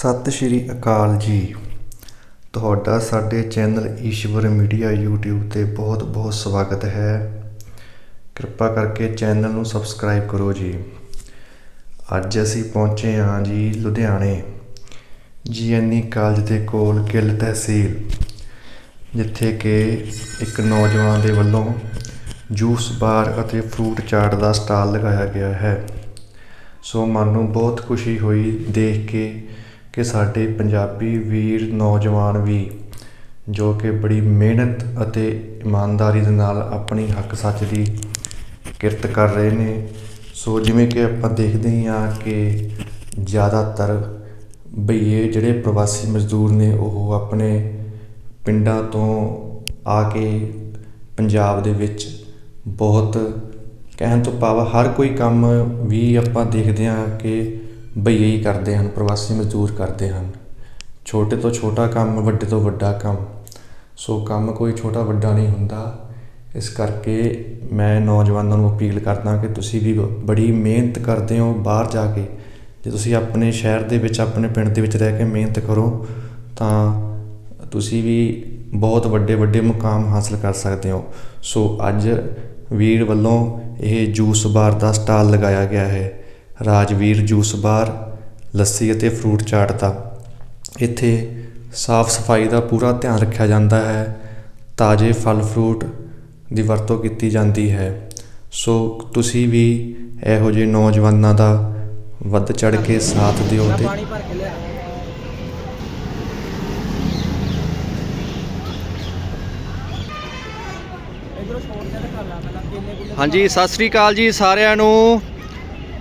ਸਤਿ ਸ਼੍ਰੀ ਅਕਾਲ ਜੀ। ਤੁਹਾਡਾ ਸਾਡੇ ਚੈਨਲ ਈਸ਼ਵਰ ਮੀਡੀਆ YouTube ਤੇ ਬਹੁਤ ਬਹੁਤ ਸਵਾਗਤ ਹੈ। ਕਿਰਪਾ ਕਰਕੇ ਚੈਨਲ ਨੂੰ ਸਬਸਕ੍ਰਾਈਬ ਕਰੋ ਜੀ। ਅੱਜ ਅਸੀਂ ਪਹੁੰਚੇ ਹਾਂ ਜੀ ਲੁਧਿਆਣੇ, ਜੀਐਨਈ ਕਾਲਜ ਦੇ ਕੋਲ ਗਿੱਲ ਤਹਿਸੀਲ, ਜਿੱਥੇ ਕਿ ਇੱਕ ਨੌਜਵਾਨ ਦੇ ਵੱਲੋਂ ਜੂਸ ਬਾਰ ਅਤੇ ਫਰੂਟ ਚਾਟ ਦਾ ਸਟਾਲ ਲਗਾਇਆ ਗਿਆ ਹੈ। ਸੋ ਮਨ ਨੂੰ ਬਹੁਤ ਖੁਸ਼ੀ ਹੋਈ ਦੇਖ ਕੇ ਕਿ ਸਾਡੇ ਪੰਜਾਬੀ ਵੀਰ ਨੌਜਵਾਨ ਵੀ ਜੋ ਕਿ ਬੜੀ ਮਿਹਨਤ ਅਤੇ ਇਮਾਨਦਾਰੀ ਦੇ ਨਾਲ ਆਪਣੀ ਹੱਕ ਸੱਚ ਦੀ ਕਿਰਤ ਕਰ ਰਹੇ ਨੇ। ਸੋ ਜਿਵੇਂ ਕਿ ਆਪਾਂ ਦੇਖਦੇ ਹੀ ਹਾਂ ਕਿ ਜ਼ਿਆਦਾਤਰ ਬਈਏ ਜਿਹੜੇ ਪ੍ਰਵਾਸੀ ਮਜ਼ਦੂਰ ਨੇ, ਉਹ ਆਪਣੇ ਪਿੰਡਾਂ ਤੋਂ ਆ ਕੇ ਪੰਜਾਬ ਦੇ ਵਿੱਚ ਬਹੁਤ ਕਹਿਣ ਤੋਂ ਭਾਵ ਹਰ ਕੋਈ ਕੰਮ ਵੀ ਆਪਾਂ ਦੇਖਦੇ ਹਾਂ ਕਿ ਬਈਏ ਕਰਦੇ ਹਨ, ਪ੍ਰਵਾਸੀ ਮਜ਼ਦੂਰ ਕਰਦੇ ਹਨ। ਛੋਟੇ ਤੋਂ ਛੋਟਾ ਕੰਮ, ਵੱਡੇ ਤੋਂ ਵੱਡਾ ਕੰਮ। ਸੋ ਕੰਮ ਕੋਈ ਛੋਟਾ ਵੱਡਾ ਨਹੀਂ ਹੁੰਦਾ। ਇਸ ਕਰਕੇ ਮੈਂ ਨੌਜਵਾਨਾਂ ਨੂੰ ਅਪੀਲ ਕਰਦਾ ਕਿ ਤੁਸੀਂ ਵੀ ਬ- ਬੜੀ ਮਿਹਨਤ ਕਰਦੇ ਹੋ ਬਾਹਰ ਜਾ ਕੇ। ਜੇ ਤੁਸੀਂ ਆਪਣੇ ਸ਼ਹਿਰ ਦੇ ਵਿੱਚ, ਆਪਣੇ ਪਿੰਡ ਦੇ ਵਿੱਚ ਰਹਿ ਕੇ ਮਿਹਨਤ ਕਰੋ, ਤਾਂ ਤੁਸੀਂ ਵੀ ਬਹੁਤ ਵੱਡੇ ਵੱਡੇ ਮੁਕਾਮ ਹਾਸਲ ਕਰ ਸਕਦੇ ਹੋ। ਸੋ ਅੱਜ ਵੀਰ ਵੱਲੋਂ ਇਹ ਜੂਸ ਬਾਰ ਦਾ ਸਟਾਲ ਲਗਾਇਆ ਗਿਆ ਹੈ। ਰਾਜਵੀਰ ਜੂਸ ਬਾਰ ਲੱਸੀ ਅਤੇ ਫਰੂਟ ਚਾਟ ਦਾ ਇੱਥੇ ਸਾਫ਼ ਸਫ਼ਾਈ ਦਾ ਪੂਰਾ ਧਿਆਨ ਰੱਖਿਆ ਜਾਂਦਾ ਹੈ। ਤਾਜ਼ੇ ਫਲ ਫਰੂਟ ਦੀ ਵਰਤੋਂ ਕੀਤੀ ਜਾਂਦੀ ਹੈ। ਸੋ ਤੁਸੀਂ ਵੀ ਇਹੋ ਜਿਹੇ ਨੌਜਵਾਨਾਂ ਦਾ ਵੱਧ ਚੜ ਕੇ ਸਾਥ ਦਿਓ ਤੇ ਹਾਂਜੀ ਸਤਿ ਸ੍ਰੀ ਅਕਾਲ ਜੀ ਸਾਰਿਆਂ ਨੂੰ।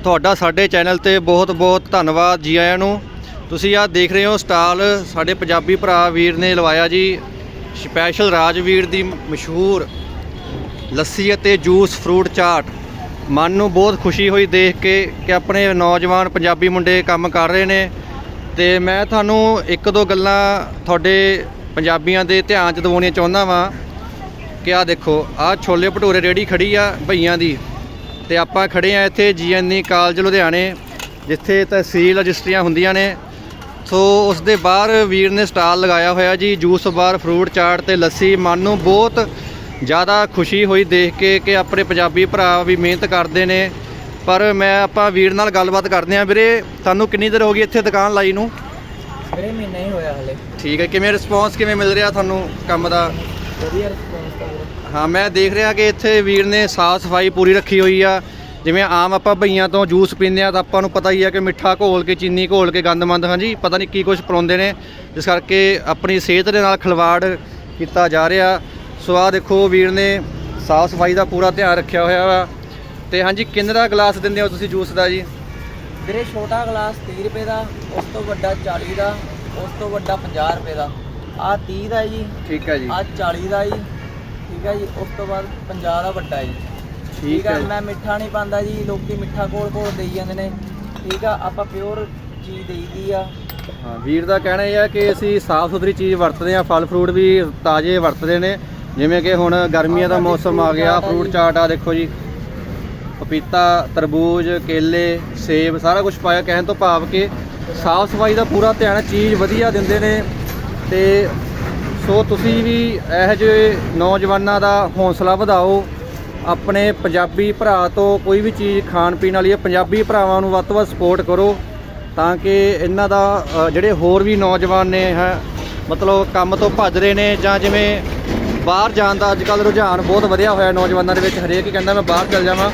ਤੁਹਾਡਾ ਸਾਡੇ ਚੈਨਲ ਤੇ ਬਹੁਤ-ਬਹੁਤ ਧੰਨਵਾਦ ਜੀ ਆਇਆਂ ਨੂੰ। ਤੁਸੀਂ ਆ ਦੇਖ ਰਹੇ ਹੋ ਸਟਾਲ, ਸਾਡੇ ਪੰਜਾਬੀ ਭਰਾ ਵੀਰ ਨੇ ਲਵਾਇਆ ਜੀ, ਸਪੈਸ਼ਲ ਰਾਜਵੀਰ ਦੀ ਮਸ਼ਹੂਰ ਲੱਸੀ ਅਤੇ ਜੂਸ ਫਰੂਟ ਚਾਟ। ਮਨ ਨੂੰ ਬਹੁਤ ਖੁਸ਼ੀ ਹੋਈ ਦੇਖ ਕੇ ਕਿ ਆਪਣੇ ਨੌਜਵਾਨ ਪੰਜਾਬੀ ਮੁੰਡੇ ਕੰਮ ਕਰ ਰਹੇ ਨੇ। ਤੇ ਮੈਂ ਤੁਹਾਨੂੰ ਇੱਕ ਦੋ ਗੱਲਾਂ ਤੁਹਾਡੇ ਪੰਜਾਬੀਆਂ ਦੇ ਧਿਆਨ 'ਚ ਦਿਵਾਉਣੀਆਂ ਚਾਹੁੰਦਾ ਵਾਂ ਕਿ ਆ ਦੇਖੋ ਆ ਛੋਲੇ ਭਟੂਰੇ ਰੇੜੀ ਖੜੀ ਆ ਭਈਆਂ ਦੀ। ਤੇ ਆਪਾਂ ਖੜੇ ਆ ਇੱਥੇ ਜੀਐਨਈ ਕਾਲਜ ਲੁਧਿਆਣੇ ਜਿੱਥੇ ਤਹਿਸੀਲ ਰਜਿਸਟਰੀਆਂ ਹੁੰਦੀਆਂ ਨੇ। ਸੋ ਉਸ ਦੇ ਬਾਹਰ ਵੀਰ ਨੇ ਸਟਾਲ ਲਗਾਇਆ ਹੋਇਆ ਜੀ ਜੂਸ ਬਾਰ ਫਰੂਟ ਚਾਟ ਤੇ ਲੱਸੀ। ਮਨ ਨੂੰ ਬਹੁਤ ਜ਼ਿਆਦਾ ਖੁਸ਼ੀ ਹੋਈ ਦੇਖ ਕੇ ਕਿ ਆਪਣੇ ਪੰਜਾਬੀ ਭਰਾ ਵੀ ਮਿਹਨਤ ਕਰਦੇ ਨੇ। ਪਰ ਮੈਂ ਆਪਾਂ ਵੀਰ ਨਾਲ ਗੱਲਬਾਤ ਕਰਦੇ ਆ ਵੀਰੇ ਤੁਹਾਨੂੰ ਕਿੰਨੀ ਦੇਰ ਹੋ ਗਈ ਇੱਥੇ ਦੁਕਾਨ ਲਾਈ ਨੂੰ? ਮੇਰੇ ਮਹੀਨਾ ਹੀ ਹੋਇਆ ਹਲੇ। ਠੀਕ ਹੈ ਕਿਵੇਂ ਰਿਸਪੌਂਸ ਕਿਵੇਂ ਮਿਲ ਰਿਹਾ ਤੁਹਾਨੂੰ ਕੰਮ ਦਾ? ਵਧੀਆ ਰਿਸਪੌਂਸ ਵੀਰੇ। ਹਾਂ ਮੈਂ ਦੇਖ ਰਿਹਾ ਕਿ ਇੱਥੇ ਵੀਰ ਨੇ ਸਾਫ਼ ਸਫ਼ਾਈ ਪੂਰੀ ਰੱਖੀ ਹੋਈ ਆ। ਜਿਵੇਂ ਆਮ ਆਪਾਂ ਭਈਆਂ ਤੋਂ ਜੂਸ ਪੀਂਦੇ ਆ ਤਾਂ ਆਪਾਂ ਨੂੰ ਪਤਾ ਹੀ ਆ ਕਿ ਮਿੱਠਾ ਘੋਲ ਕੇ ਚੀਨੀ ਘੋਲ ਕੇ ਗੰਦਮੰਦ ਹਾਂਜੀ ਪਤਾ ਨਹੀਂ ਕੀ ਕੁਝ ਪਰੋਂਦੇ ਨੇ। ਜਿਸ ਕਰਕੇ ਆਪਣੀ ਸਿਹਤ ਦੇ ਨਾਲ ਖਿਲਵਾੜ ਕੀਤਾ ਜਾ ਰਿਹਾ। ਸੋ ਆਹ ਦੇਖੋ ਵੀਰ ਨੇ ਸਾਫ਼ ਸਫ਼ਾਈ ਦਾ ਪੂਰਾ ਧਿਆਨ ਰੱਖਿਆ ਹੋਇਆ ਵਾ। ਤੇ ਹਾਂਜੀ ਕਿੰਨੇ ਦਾ ਗਲਾਸ ਦਿੰਦੇ ਹੋ ਤੁਸੀਂ ਜੂਸ ਦਾ ਜੀ? ਵੀਰੇ ਛੋਟਾ ਗਲਾਸ 30 ਰੁਪਏ ਦਾ ਉਸ ਤੋਂ ਵੱਡਾ 40 ਦਾ ਉਸ ਤੋਂ ਵੱਡਾ 50 ਰੁਪਏ ਦਾ। ਆ 30 ਦਾ ਜੀ। ਠੀਕ ਹੈ ਜੀ। ਆ 40 ਦਾ ਜੀ। ਠੀਕ ਹੈ ਜੀ ਉਸ ਤੋਂ ਬਾਅਦ 50 ਦਾ ਵੱਡਾ ਜੀ। ਠੀਕ ਆ ਮੈਂ ਮਿੱਠਾ ਨਹੀਂ ਪਾਉਂਦਾ ਜੀ ਲੋਕੀ ਮਿੱਠਾ ਕੋਲ ਕੋਲ ਦੇਈ ਜਾਂਦੇ ਨੇ। ਠੀਕ ਆ ਆਪਾਂ ਪਿਓਰ ਚੀਜ਼ ਦੇਈਦੀ ਆ। ਹਾਂ ਵੀਰ ਦਾ ਕਹਿਣਾ ਇਹ ਹੈ ਕਿ ਅਸੀਂ ਸਾਫ਼ ਸੁਥਰੀ ਚੀਜ਼ ਵਰਤਦੇ ਆ ਫਲ ਫਰੂਟ ਵੀ ਤਾਜ਼ੇ ਵਰਤਦੇ ਨੇ। ਜਿਵੇਂ ਕਿ ਹੁਣ ਗਰਮੀਆਂ ਦਾ ਮੌਸਮ ਆ ਗਿਆ ਫਰੂਟ ਚਾਟ ਆ ਦੇਖੋ ਜੀ। ਪਪੀਤਾ ਤਰਬੂਜ ਕੇਲੇ ਸੇਬ ਸਾਰਾ ਕੁਝ ਪਾਇਆ ਕਹਿਣ ਤੋਂ ਭਾਵ ਕਿ ਸਾਫ਼ ਸਫ਼ਾਈ ਦਾ ਪੂਰਾ ਧਿਆਨ ਹੈ, ਚੀਜ਼ ਵਧੀਆ ਦਿੰਦੇ ਨੇ ਤੇ ਸੋ ਤੁਸੀਂ ਵੀ ਇਹੋ ਜਿਹੇ ਨੌਜਵਾਨਾਂ ਦਾ ਹੌਸਲਾ ਵਧਾਓ। ਆਪਣੇ ਪੰਜਾਬੀ ਭਰਾ ਤੋਂ ਕੋਈ ਵੀ ਚੀਜ਼ ਖਾਣ ਪੀਣ ਵਾਲੀ ਹੈ, ਪੰਜਾਬੀ ਭਰਾਵਾਂ ਨੂੰ ਵੱਧ ਤੋਂ ਵੱਧ ਸਪੋਰਟ ਕਰੋ ਤਾਂ ਕਿ ਇਹਨਾਂ ਦਾ ਜਿਹੜੇ ਹੋਰ ਵੀ ਨੌਜਵਾਨ ਨੇ ਹੈ, ਮਤਲਬ ਕੰਮ ਤੋਂ ਭੱਜ ਰਹੇ ਨੇ ਜਾਂ ਜਿਵੇਂ ਬਾਹਰ ਜਾਣ ਦਾ ਅੱਜ ਕੱਲ੍ਹ ਰੁਝਾਨ ਬਹੁਤ ਵਧਿਆ ਹੋਇਆ ਨੌਜਵਾਨਾਂ ਦੇ ਵਿੱਚ, ਹਰੇਕ ਹੀ ਕਹਿੰਦਾ ਮੈਂ ਬਾਹਰ ਚੱਲ ਜਾਵਾਂ।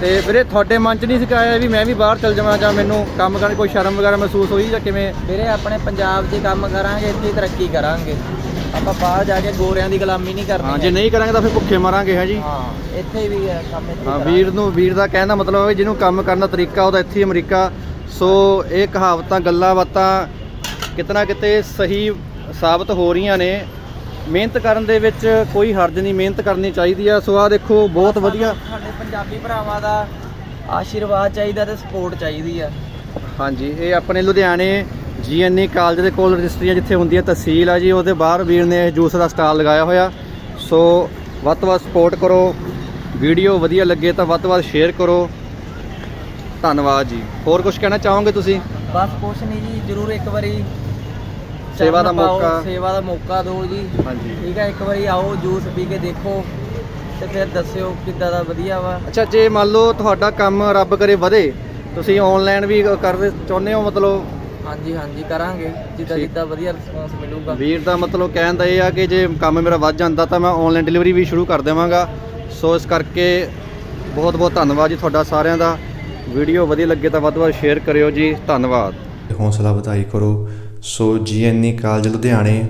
ਤੇ ਵੀਰੇ ਤੁਹਾਡੇ ਮਨ 'ਚ ਨਹੀਂ ਸੀ ਵੀ ਮੈਂ ਵੀ ਬਾਹਰ ਚੱਲ ਜਾਵਾਂ ਜਾਂ ਮੈਨੂੰ ਕੰਮ ਕਰਨ 'ਚ ਕੋਈ ਸ਼ਰਮ ਵਗੈਰਾ ਮਹਿਸੂਸ ਹੋਈ ਜਾਂ ਕਿਵੇਂ? ਵੀਰੇ, ਆਪਣੇ ਪੰਜਾਬ 'ਚ ਕੰਮ ਕਰਾਂਗੇ, ਇੱਥੇ ਤਰੱਕੀ ਕਰਾਂਗੇ। ਆਪਾਂ ਬਾਹਰ ਜਾ ਕੇ ਗੋਰਿਆਂ ਦੀ ਗੁਲਾਮੀ ਨਹੀਂ ਕਰਨੀ ਹਾਂ ਜੇ। ਨਹੀਂ ਕਰਾਂਗੇ ਤਾਂ ਫਿਰ ਭੁੱਖੇ ਮਰਾਂਗੇ ਹੈ ਜੀ। ਹਾਂ ਇੱਥੇ ਵੀ ਹੈ ਕੰਮ ਇੱਥੇ ਹੀ। ਵੀਰ ਨੂੰ ਵੀਰ ਦਾ ਕਹਿਣ ਦਾ ਮਤਲਬ ਹੈ ਜਿਹਨੂੰ ਕੰਮ ਕਰਨ ਦਾ ਤਰੀਕਾ ਉਹਦਾ ਇੱਥੇ ਹੀ ਅਮਰੀਕਾ। ਸੋ ਇਹ ਕਹਾਵਤਾਂ ਗੱਲਾਂ ਬਾਤਾਂ ਕਿਤਨਾ ਕਿਤੇ ਸਹੀ ਸਾਬਤ ਹੋ ਰਹੀਆਂ ਨੇ। ਮਿਹਨਤ ਕਰਨ ਦੇ ਵਿੱਚ ਕੋਈ ਹਰਜ ਨਹੀਂ ਮਿਹਨਤ ਕਰਨੀ ਚਾਹੀਦੀ ਆ। ਸੋ ਆ ਦੇਖੋ ਬਹੁਤ ਵਧੀਆ। ਸਾਡੇ ਪੰਜਾਬੀ ਭਰਾਵਾਂ ਦਾ ਆਸ਼ੀਰਵਾਦ ਚਾਹੀਦਾ ਤੇ ਸਪੋਰਟ ਚਾਹੀਦੀ ਆ। ਹਾਂਜੀ ਇਹ ਆਪਣੇ ਲੁਧਿਆਣੇ ਜੀਐਨਈ ਕਾਲਜ ਦੇ ਕੋਲ ਰਜਿਸਟਰੀਆਂ ਜਿੱਥੇ ਹੁੰਦੀਆਂ ਤਹਿਸੀਲ ਆ ਜੀ ਉਹਦੇ ਬਾਹਰ ਵੀਰ ਨੇ ਇਹ ਜੂਸ ਦਾ ਸਟਾਲ ਲਗਾਇਆ ਹੋਇਆ। ਸੋ ਵੱਧ ਤੋਂ ਵੱਧ ਸਪੋਰਟ ਕਰੋ। ਵੀਡੀਓ ਵਧੀਆ ਲੱਗੇ ਤਾਂ ਵੱਧ ਤੋਂ ਵੱਧ ਸ਼ੇਅਰ ਕਰੋ। ਧੰਨਵਾਦ ਜੀ। ਹੋਰ ਕੁਝ ਕਹਿਣਾ ਚਾਹੋਗੇ ਤੁਸੀਂ? ਬਸ ਕੁਛ ਨਹੀਂ ਜੀ ਜ਼ਰੂਰ ਇੱਕ ਵਾਰੀ ਸੇਵਾ ਦਾ ਚਰਨ ਪਾਓ, ਮੌਕਾ। ਸੇਵਾ ਦਾ ਮੌਕਾ ਦਿਓ ਜੀ। ਹਾਂਜੀ। ਠੀਕ ਹੈ ਇੱਕ ਵਾਰੀ ਆਓ ਜੂਸ ਪੀ ਕੇ ਦੇਖੋ ਤੇ ਫਿਰ ਦੱਸਿਓ ਕਿੱਦਾਂ ਦਾ ਵਧੀਆ ਵਾ। ਅੱਛਾ ਜੇ ਮੰਨ ਲਓ ਤੁਹਾਡਾ ਕੰਮ ਰੱਬ ਕਰੇ ਵਧੇ ਤੁਸੀਂ ਆਨਲਾਈਨ ਵੀ ਕਰਦੇ ਚਾਹੁੰਦੇ ਹੋ ਮਤਲਬ ਹਾਂਜੀ ਹਾਂਜੀ ਕਰਾਂਗੇ। ਜਿੱਦਾਂ ਠੀਕ। ਜਿੱਦਾਂ ਵਧੀਆ ਰਿਸਪੌਂਸ ਮਿਲੂਗਾ। ਵੀਰ ਦਾ ਮਤਲਬ ਕਹਿਣ ਦਾ ਇਹ ਆ ਕਿ ਜੇ ਕੰਮ ਮੇਰਾ ਵੱਧ ਜਾਂਦਾ ਤਾਂ ਮੈਂ ਆਨਲਾਈਨ ਡਿਲੀਵਰੀ ਵੀ ਸ਼ੁਰੂ ਕਰ ਦੇਵਾਂਗਾ। ਸੋ ਇਸ ਕਰਕੇ ਬਹੁਤ ਬਹੁਤ ਧੰਨਵਾਦ ਜੀ ਤੁਹਾਡਾ ਸਾਰਿਆਂ ਦਾ। ਵੀਡੀਓ ਵਧੀਆ ਲੱਗੇ ਤਾਂ ਵੱਧ ਤੋਂ ਵੱਧ ਸ਼ੇਅਰ ਕਰਿਓ ਜੀ। ਧੰਨਵਾਦ। ਹੌਸਲਾ ਵਧਾਈ ਕਰੋ। ਸੋ ਜੀਐਨਈ ਕਾਲਜ ਲੁਧਿਆਣੇ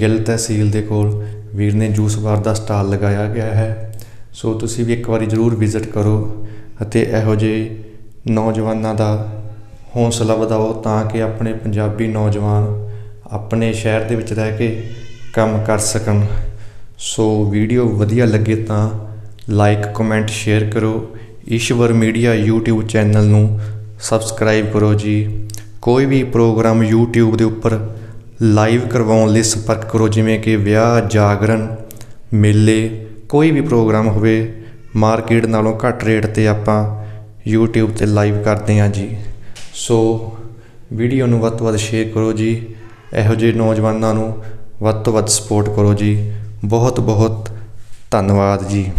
ਗਿੱਲ ਤਹਿਸੀਲ ਦੇ ਕੋਲ ਵੀਰ ਨੇ ਜੂਸ ਬਾਰ ਦਾ ਸਟਾਲ ਲਗਾਇਆ ਗਿਆ ਹੈ। ਸੋ ਤੁਸੀਂ ਵੀ ਇੱਕ ਵਾਰੀ ਜ਼ਰੂਰ ਵਿਜ਼ਿਟ ਕਰੋ ਅਤੇ ਇਹੋ ਜਿਹੇ ਨੌਜਵਾਨਾਂ ਦਾ ਹੌਸਲਾ ਵਧਾਓ ਤਾਂ ਕਿ ਆਪਣੇ ਪੰਜਾਬੀ ਨੌਜਵਾਨ ਆਪਣੇ ਸ਼ਹਿਰ ਦੇ ਵਿੱਚ ਰਹਿ ਕੇ ਕੰਮ ਕਰ ਸਕਣ। ਸੋ ਵੀਡੀਓ ਵਧੀਆ ਲੱਗੇ ਤਾਂ ਲਾਈਕ ਕਮੈਂਟ ਸ਼ੇਅਰ ਕਰੋ। ਈਸ਼ਵਰ ਮੀਡੀਆ YouTube ਚੈਨਲ ਨੂੰ ਸਬਸਕ੍ਰਾਈਬ ਕਰੋ ਜੀ। ਕੋਈ ਵੀ ਪ੍ਰੋਗਰਾਮ YouTube ਦੇ ਉੱਪਰ ਲਾਈਵ ਕਰਵਾਉਣ ਲਈ ਸੰਪਰਕ ਕਰੋ, ਜਿਵੇਂ ਕਿ ਵਿਆਹ, ਜਾਗਰਣ, ਮੇਲੇ, ਕੋਈ ਵੀ ਪ੍ਰੋਗਰਾਮ ਹੋਵੇ, ਮਾਰਕੀਟ ਨਾਲੋਂ ਘੱਟ ਰੇਟ ਤੇ ਆਪਾਂ YouTube ਤੇ ਲਾਈਵ ਕਰਦੇ ਹਾਂ ਜੀ। ਸੋ ਵੀਡੀਓ ਨੂੰ ਵੱਧ ਤੋਂ ਵੱਧ ਸ਼ੇਅਰ ਕਰੋ ਜੀ। ਇਹੋ ਜਿਹੇ ਨੌਜਵਾਨਾਂ ਨੂੰ ਵੱਧ ਤੋਂ ਵੱਧ ਸਪੋਰਟ ਕਰੋ ਜੀ। ਬਹੁਤ ਬਹੁਤ ਧੰਨਵਾਦ ਜੀ।